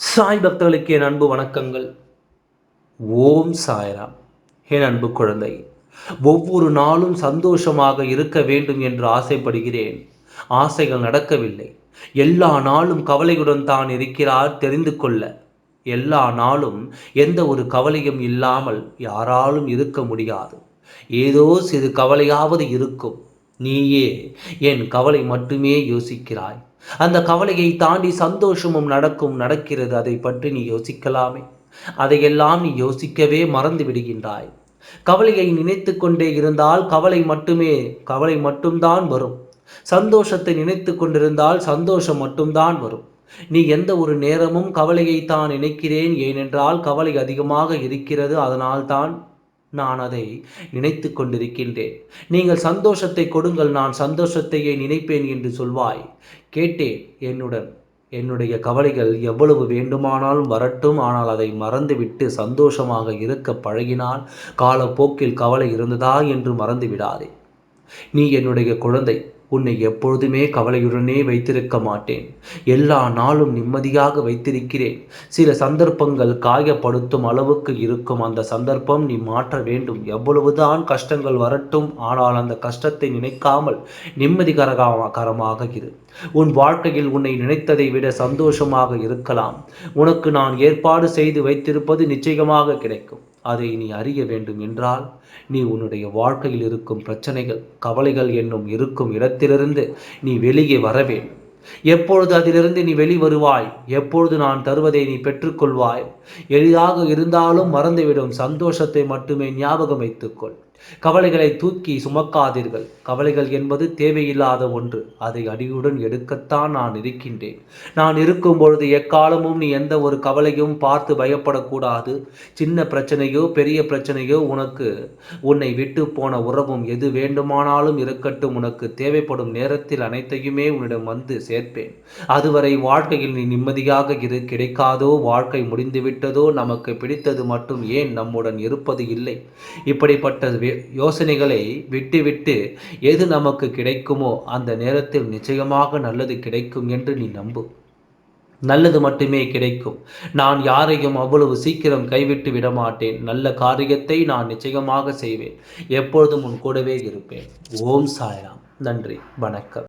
சாய் பக்தர்களுக்கு என் அன்பு வணக்கங்கள். ஓம் சாய்ராம். என் அன்பு குழந்தை ஒவ்வொரு நாளும் சந்தோஷமாக இருக்க வேண்டும் என்று ஆசைப்படுகிறேன். ஆசைகள் நடக்கவில்லை. எல்லா நாளும் கவலையுடன் தான் இருக்கிறார் தெரிந்து கொள்ள. எல்லா நாளும் எந்த ஒரு கவலையும் இல்லாமல் யாராலும் இருக்க முடியாது. ஏதோ சிறு கவலையாவது இருக்கும். நீயே என் கவலை மட்டுமே யோசிக்கிறாய். அந்த கவலையை தாண்டி சந்தோஷமும் நடக்கும் நடக்கிறது. அதை பற்றி நீ யோசிக்கலாமே. அதையெல்லாம் நீ யோசிக்கவே மறந்து விடுகின்றாய். கவலையை நினைத்து கொண்டே இருந்தால் கவலை மட்டுமே கவலை மட்டும்தான் வரும். சந்தோஷத்தை நினைத்து கொண்டிருந்தால் சந்தோஷம் மட்டும்தான் வரும். நீ எந்த ஒரு நேரமும் கவலையை தான் நினைக்கிறேன். ஏனென்றால் கவலை அதிகமாக இருக்கிறது. அதனால்தான் நான் அதை நினைத்து கொண்டிருக்கின்றேன். நீங்கள் சந்தோஷத்தை கொடுங்கள் நான் சந்தோஷத்தையே நினைப்பேன் என்று சொல்வாய். கேட்டேன் என்னுடன் என்னுடைய கவலைகள் எவ்வளவு வேண்டுமானாலும் வரட்டும் ஆனால் அதை மறந்துவிட்டு சந்தோஷமாக இருக்க பழகினால் காலப்போக்கில் கவலை இருந்ததா என்று மறந்து விடாதே நீ என்னுடைய குழந்தை உன்னை எப்பொழுதுமே கவலையுடனே வைத்திருக்க மாட்டேன். எல்லா நாளும் நிம்மதியாக வைத்திருக்கிறேன். சில சந்தர்ப்பங்கள் காயப்படுத்தும் அளவுக்கு இருக்கும். அந்த சந்தர்ப்பம் நீ மாற்ற வேண்டும். எவ்வளவுதான் கஷ்டங்கள் வரட்டும் ஆனால் அந்த கஷ்டத்தை நினைக்காமல் நிம்மதிகரகரமாக இரு. உன் வாழ்க்கையில் உன்னை நினைத்ததை விட சந்தோஷமாக இருக்கலாம். உனக்கு நான் ஏற்பாடு செய்து வைத்திருப்பது நிச்சயமாக கிடைக்கும். அதை நீ அறிய வேண்டும் என்றால் நீ உன்னுடைய வாழ்க்கையில் இருக்கும் பிரச்சனைகள் கவலைகள் என்னும் இருக்கும் இடத்திலிருந்து நீ வெளியே வர வேண்டும். எப்பொழுது அதிலிருந்து நீ வெளிவருவாய் எப்பொழுது நான் தருவதை நீ பெற்றுக்கொள்வாய்? எளிதாக இருந்தாலும் மறந்துவிடும் சந்தோஷத்தை மட்டுமே ஞாபகம் வைத்துக்கொள். கவலைகளை தூக்கி சுமக்காதீர்கள். கவலைகள் என்பது தேவையில்லாத ஒன்று. அதை அடியுடன் எடுக்கத்தான் நான் இருக்கின்றேன். நான் இருக்கும் பொழுது எக்காலமும் நீ எந்த ஒரு கவலையும் பார்த்து பயப்படக்கூடாது. சின்ன பிரச்சனையோ பெரிய பிரச்சனையோ உனக்கு உன்னை விட்டு போன உறவும் எது வேண்டுமானாலும் இருக்கட்டும். உனக்கு தேவைப்படும் நேரத்தில் அனைத்தையுமே உன்னிடம் வந்து சேர்ப்பேன். அதுவரை வாழ்க்கையில் நீ நிம்மதியாக இரு. கிடைக்காதோ வாழ்க்கை முடிந்துவிட்டதோ நமக்கு பிடித்தது மட்டும் ஏன் நம்முடன் இருப்பது இல்லை? இப்படிப்பட்ட யோசனைகளை விட்டுவிட்டு எது நமக்கு கிடைக்குமோ அந்த நேரத்தில் நிச்சயமாக நல்லது கிடைக்கும் என்று நீ நம்பு. நல்லது மட்டுமே கிடைக்கும். நான் யாரையும் அவ்வளவு சீக்கிரம் கைவிட்டு விடமாட்டேன். நல்ல காரியத்தை நான் நிச்சயமாக செய்வேன். எப்பொழுதும் உன் கூடவே இருப்பேன். ஓம் சாய்ராம். நன்றி. வணக்கம்.